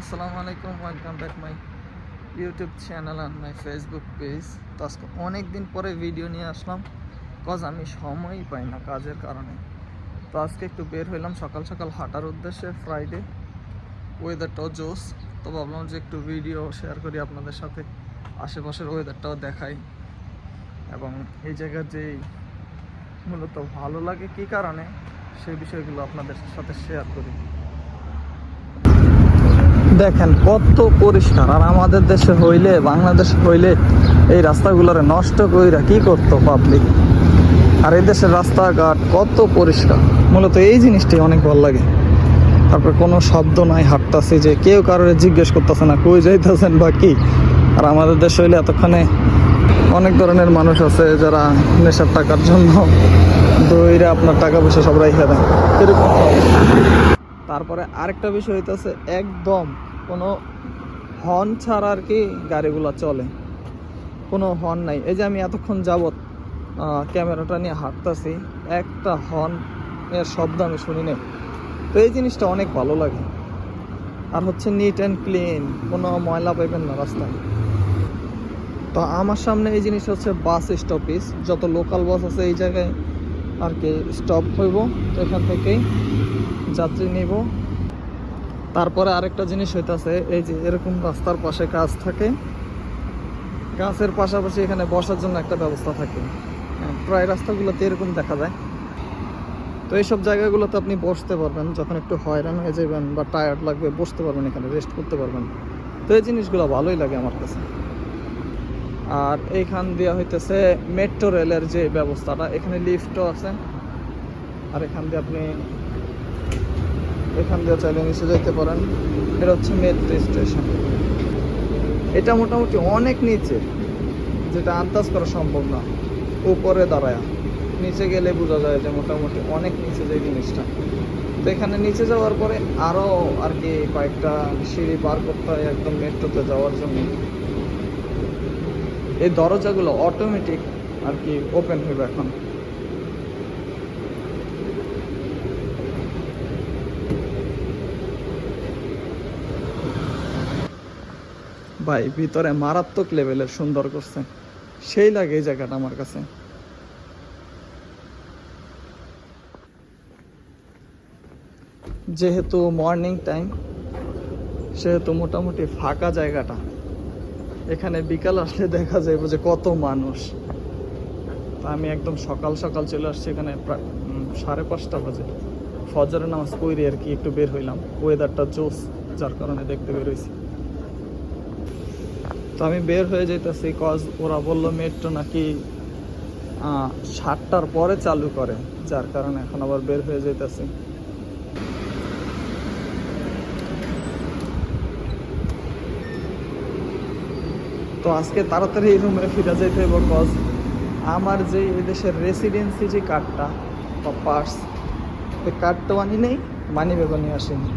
আসসালামু আলাইকুম welcome back my YouTube channel and my Facebook page তো আজকে অনেক দিন পরে ভিডিও নিয়ে আসলাম কজ আমি সময়ই পাই না কাজের কারণে। তো আজকে একটু বের হইলাম, সকাল সকাল হাঁটার উদ্দেশ্যে ফ্রাইডে ওয়েদারটাও জোস তো ভাবলাম যে একটু ভিডিও শেয়ার করি আপনাদের সাথে, আশেপাশের ওয়েদারটাও দেখাই। এবং এই জায়গার যে মূলত ভালো লাগে কী কারণে সেই বিষয়গুলো আপনাদের সাথে শেয়ার করি। দেখেন কত পরিষ্কার। আর আমাদের দেশে হইলে, বাংলাদেশ হইলে এই রাস্তাগুলোরে নষ্ট কইরা কি করতো পাবলিক আর এই দেশের রাস্তাঘাট কত পরিষ্কার। মূলত এই জিনিসটাই অনেক ভালো লাগে। তারপর কোনো শব্দ নাই, হাঁটতাছি যে কেউ কারোর জিজ্ঞেস করতেছে না, কই যাইতেছেন বা কি? আর আমাদের দেশে হইলে এতক্ষণে অনেক ধরনের মানুষ আছে যারা নেশার টাকার জন্য দইরা আপনার টাকা পয়সা সব রাইখা দেয়। এরকম। তারপরে আরেকটা বিষয় হইতেছে একদম কোনো হর্ন ছাড়া আর কি গাড়িগুলো চলে। কোনো হর্ন নাই। এই যে আমি এতক্ষণ যাবৎ ক্যামেরাটা নিয়ে হাঁটতাছি, একটা হর্ন এর শব্দ আমি শুনি নাই। তো এই জিনিসটা অনেক ভালো লাগে। আর হচ্ছে নিট অ্যান্ড ক্লিন কোনো ময়লা পাইবেন না রাস্তায়। তো আমার সামনে এই জিনিস হচ্ছে বাস স্টপেজ যত লোকাল বাস আছে এই জায়গায় আর কি স্টপ হইব। এখান থেকেই যাত্রী নিব। তারপরে আরেকটা জিনিস হইতাছে এই যে এরকম রাস্তার পাশে গাছ থাকে গাছের পাশাপাশি এখানে বসার জন্য একটা ব্যবস্থা থাকে। হ্যাঁ, প্রায় রাস্তাগুলোতে এরকম দেখা যায়। তো এইসব জায়গাগুলোতে আপনি বসতে পারবেন যখন একটু হয়রান হয়ে যাবেন বা টায়ার্ড লাগবে বসতে পারবেন এখানে রেস্ট করতে পারবেন। তো এই জিনিসগুলো ভালোই লাগে আমার কাছে। আর এইখান দেওয়া হইতেছে মেট্রো রেলের যে ব্যবস্থাটা এখানে লিফটও আছে। আর এখান দিয়ে আপনি এখান দিয়ে চাইলে নিচে যেতে পারেন। এটা হচ্ছে মেট্রো স্টেশন এটা মোটামুটি অনেক নিচে, যেটা আন্দাজ করা সম্ভব না। উপরে দাঁড়ায়। নিচে গেলে বোঝা যায় যে মোটামুটি অনেক নিচে যে জিনিসটা। তো এখানে নিচে যাওয়ার পরে আরও আর কি কয়েকটা সিঁড়ি পার করতে হয় একদম মেট্রোতে যাওয়ার জন্য। এই দরজাগুলো অটোমেটিক আর কি ওপেন হইবে এখন। ভাই, ভিতরে মারাত্মক লেভেলের সুন্দর করছে। সেই লাগে এই জায়গাটা আমার কাছে। যেহেতু মর্নিং টাইম সেহেতু মোটামুটি ফাঁকা জায়গাটা। এখানে বিকাল আসলে দেখা যায় যে কত মানুষ। আমি একদম সকাল সকাল চলে আসছি এখানে প্রায় সাড়ে পাঁচটা বাজে। ফজরের নামাজ পড়ি আর কি, একটু বের হইলাম। ওয়েদারটা জোস, যার কারণে দেখতে বেরোইছি তো আমি বের হয়ে যেতেছি কজ ওরা বলল মেট্রো নাকি সাতটার পরে চালু করে, যার কারণে এখন আবার বের হয়ে যেতেছি তো আজকে তাড়াতাড়ি এই রুমে ফিরে যেতে হবে কজ আমার যে এদেশের রেসিডেন্সি যে কার্ডটা বা পার্স ওই কার্ডটাও আনি নেই মানি ব্যাগও নিয়ে আসেনি।